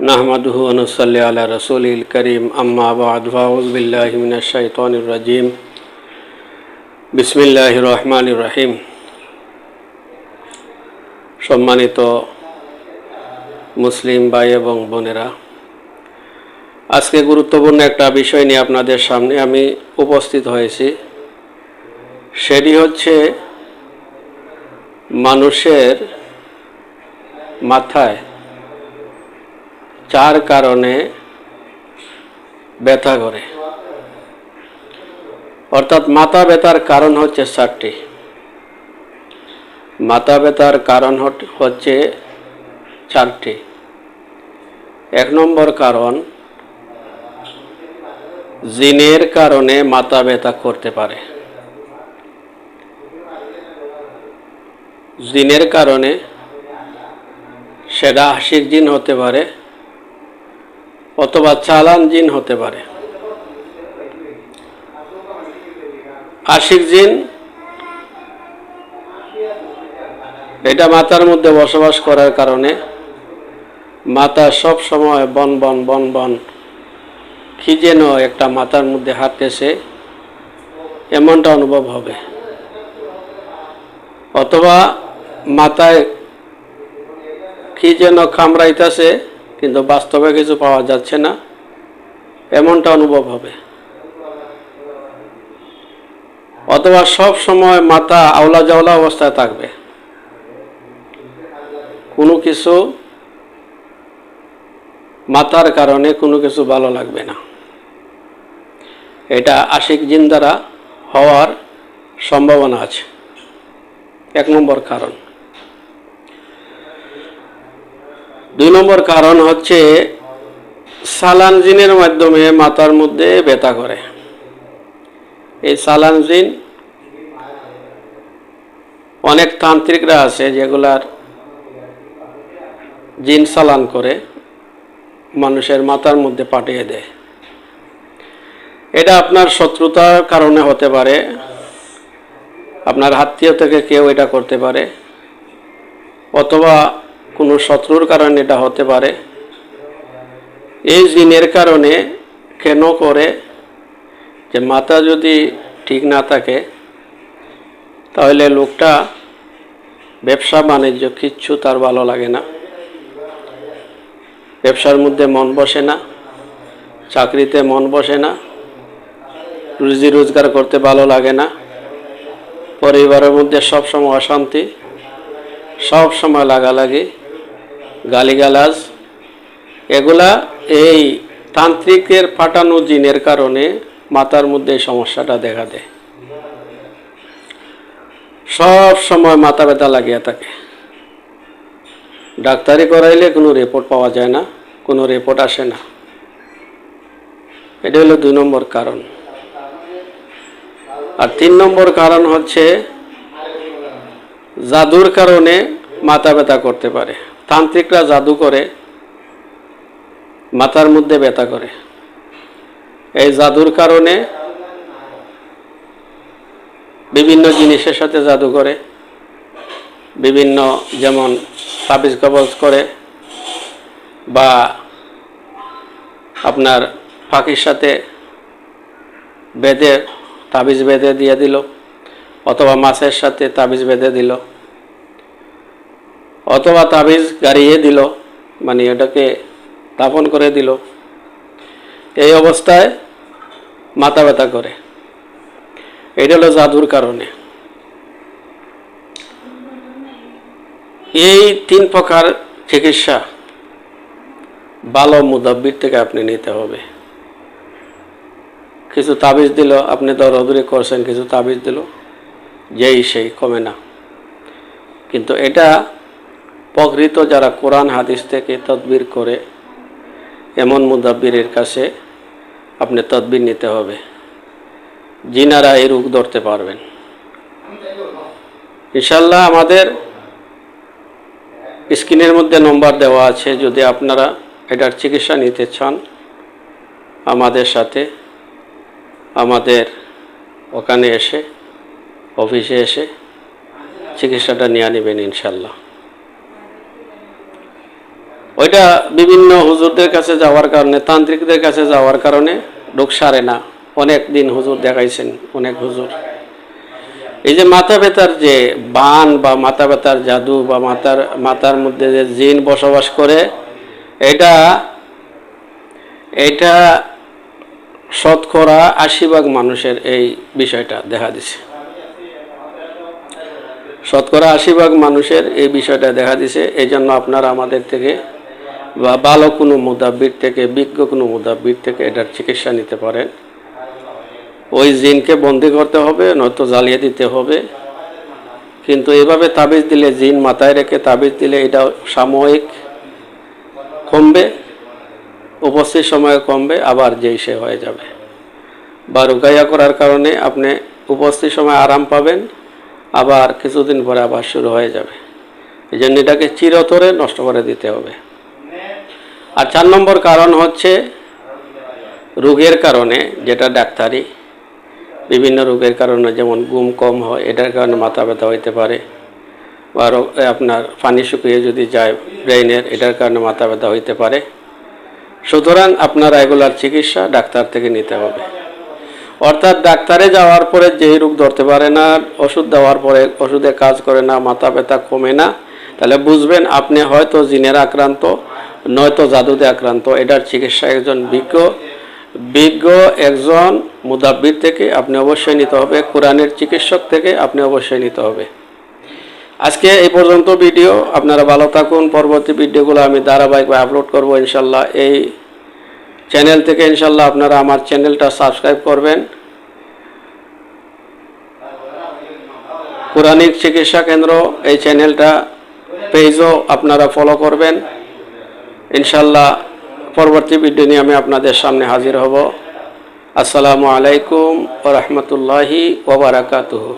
نحمده ونصلي على رسوله الكريم أما بعد فأعوذ بالله من الشيطان الرجيم بسم الله الرحمن الرحيم সম্মানিত মুসলিম ভাই এবং বোনেরা আজকে গুরুত্বপূর্ণ একটা বিষয় নিয়ে আপনাদের সামনে আমি উপস্থিত হয়েছি সেটি হচ্ছে মানুষের মাথায় চার কারণে ব্যথা করে। অর্থাৎ মাথা ব্যথার কারণ হচ্ছে চারটি মাথা ব্যথার কারণ হচ্ছে চারটি। এক নম্বর কারণ, জিনের কারণে মাথা ব্যথা করতে পারে। জিনের কারণে সেটা আশিক জিন হতে পারে। অথবা চালান জিন হতে পারে। আশিক জিন, এটা মাথার মধ্যে বসবাস করার কারণে মাথা সব সময় বন বন বন বন, কি যেন একটা মাথার মধ্যে হাঁটতেছে, এমনটা অনুভব হবে। অথবা মাথায় কি যেন কামড়াইতেছে কিন্তু বাস্তবে কিছু পাওয়া যাচ্ছে না, এমনটা অনুভব হবে। অথবা সব সময় মাথা আওলা জাওলা অবস্থায় থাকবে। কোনো কিছু মাথার কারণে কোনো কিছু ভালো লাগবে না। এটা আশিক জিন দ্বারা হওয়ার সম্ভাবনা আছে। এক নম্বর কারণ। দুই নম্বর কারণ হচ্ছে সালান জিনের মাধ্যমে মাথার মধ্যে ব্যথা করে। এই সালান জিন অনেক তান্ত্রিকরা আছে যেগুলার জিন সালান করে, মানুষের মাথার মধ্যে পাঠিয়ে দেয়। এটা আপনার শত্রুতার কারণে হতে পারে, আপনার আত্মীয় থেকে কেউ এটা করতে পারে, অথবা কোনো শত্রুর কারণে এটা হতে পারে। এই জিনের কারণে কেন করে যে মাথা যদি ঠিক না থাকে, তাহলে লোকটা ব্যবসা, বাণিজ্য কিচ্ছু তার ভালো লাগে না। ব্যবসার মধ্যে মন বসে না, চাকরিতে মন বসে না, রুজি রোজগার করতে ভালো লাগে না, পরিবারের মধ্যে সবসময় অশান্তি সব সময় লাগালাগি। গালিগালাজ, এগুলা এই তান্ত্রিকের ফাটানো জিনের কারণে মাথার মধ্যে সমস্যাটা দেখা দেয়। সব সময় মাথা ব্যথা লাগিয়ে থাকে। ডাক্তারি করাইলে কোনো রিপোর্ট পাওয়া যায় না, কোনো রিপোর্ট আসে না। এটা হলো দুই নম্বর কারণ। আর তিন নম্বর কারণ হচ্ছে জাদুর কারণে মাথা ব্যথা করতে পারে। তান্ত্রিকরা জাদু করে, মাথার মধ্যে ব্যথা করে। এই জাদুর কারণে বিভিন্ন জিনিসের সাথে জাদু করে, বিভিন্ন যেমন তাবিজ কবজ করে বা আপনার পাখির সাথে বেঁধে, তাবিজ বেঁধে দিয়ে দিল, অথবা মাছের সাথে তাবিজ বেঁধে দিল। অথবা তাবিজ গাড়িয়ে দিল মানে এটাকে দাপন করে দিল। এই অবস্থায় মাথা ব্যথা করে। এটা হলো জাদুর কারণে। এই তিন প্রকার চিকিৎসা ভালো মুদাব্বির থেকে আপনি নিতে হবে। কিছু তাবিজ দিল, আপনি দরদরি করছেন, কিছু তাবিজ দিল, যেই সেই কমে না। কিন্তু এটা প্রকৃত যারা কোরআন হাদিস থেকে তদবির করে, এমন মুদাব্বিরের কাছে আপনি তদবির নিতে হবে। জিনারা এই রোগ ধরতে পারবেন। ইনশাল্লাহ আমাদের স্ক্রিনের মধ্যে নম্বর দেওয়া আছে, যদি আপনারা এটার চিকিৎসা নিতে চান আমাদের সাথে, আমাদের ওখানে এসে, অফিসে এসে চিকিৎসাটা নিয়ে নেবেন ইনশাল্লাহ ওইটা বিভিন্ন হুজুরদের কাছে যাওয়ার কারণে, তান্ত্রিকদের কাছে যাওয়ার কারণে রোগ সারে না। অনেক দিন হুজুর দেখাইছেন, অনেক হুজুর। এই যে মাথা ব্যথার যে বান বা মাথা ব্যথার জাদু বা মাথার মাথার মধ্যে যে জিন বসবাস করে, এটা এটা শতকরা আশি ভাগ মানুষের এই বিষয়টা দেখা দিছে। শতকরা আশি ভাগ মানুষের এই বিষয়টা দেখা দিছে। এই জন্য আপনারা আমাদের থেকে বা ভালো কোনো মুদাব্বির থেকে, বিজ্ঞ কোনো মুদাব্বির থেকে এটার চিকিৎসা নিতে পারেন। ওই জিনকে বন্দি করতে হবে, নয়তো জ্বালিয়ে দিতে হবে। কিন্তু এভাবে তাবিজ দিলে, জিন মাথায় রেখে তাবিজ দিলে এটা সাময়িক কমবে, উপস্থিত সময়ে কমবে, আবার যেই সে হয়ে যাবে। বা রুকাইয়া করার কারণে আপনি উপস্থিত সময় আরাম পাবেন, আবার কিছুদিন পরে আবার শুরু হয়ে যাবে। এই জন্য এটাকে চিরতরে নষ্ট করে দিতে হবে। আর চার নম্বর কারণ হচ্ছে রোগের কারণে যেটা ডাক্তারি, বিভিন্ন রোগের কারণে যেমন ঘুম কম হয়, এটার কারণে মাথা ব্যথা হইতে পারে, বা আপনার পানি শুকিয়ে যদি যায় ব্রেইনের, এটার কারণে মাথা ব্যথা হইতে পারে। সুতরাং আপনার এগুলার চিকিৎসা ডাক্তার থেকে নিতে হবে। অর্থাৎ ডাক্তারে যাওয়ার পরে যেই রোগ ধরতে পারে না, ওষুধ দেওয়ার পরে ওষুধে কাজ করে না, মাথা ব্যথা কমে না, তাহলে বুঝবেন আপনি হয়তো জিনের আক্রান্ত নয়তো জাদুতে আক্রান্ত। এটার চিকিৎসা একজন বিজ্ঞ বিজ্ঞ একজন মুদাব্বির থেকে আপনি অবশ্যই নিতে হবে। কোরআনের চিকিৎসক থেকে আপনি অবশ্যই নিতে হবে। আজকে এই পর্যন্ত ভিডিও। আপনারা ভালো থাকুন। পরবর্তী ভিডিওগুলো আমি ধারাবাহিকভাবে আপলোড করব ইনশাল্লাহ এই চ্যানেল থেকে ইনশাল্লাহ আপনারা আমার চ্যানেলটা সাবস্ক্রাইব করবেন। কোরআনিক চিকিৎসা কেন্দ্র এই চ্যানেলটা, পেজও আপনারা ফলো করবেন। ইনশাল্লাহ পরবর্তী ভিডিও নিয়ে আমি আপনাদের সামনে হাজির হব। আসসালামু আলাইকুম ওরহমতুল্লাহি ওবরাকাতুহু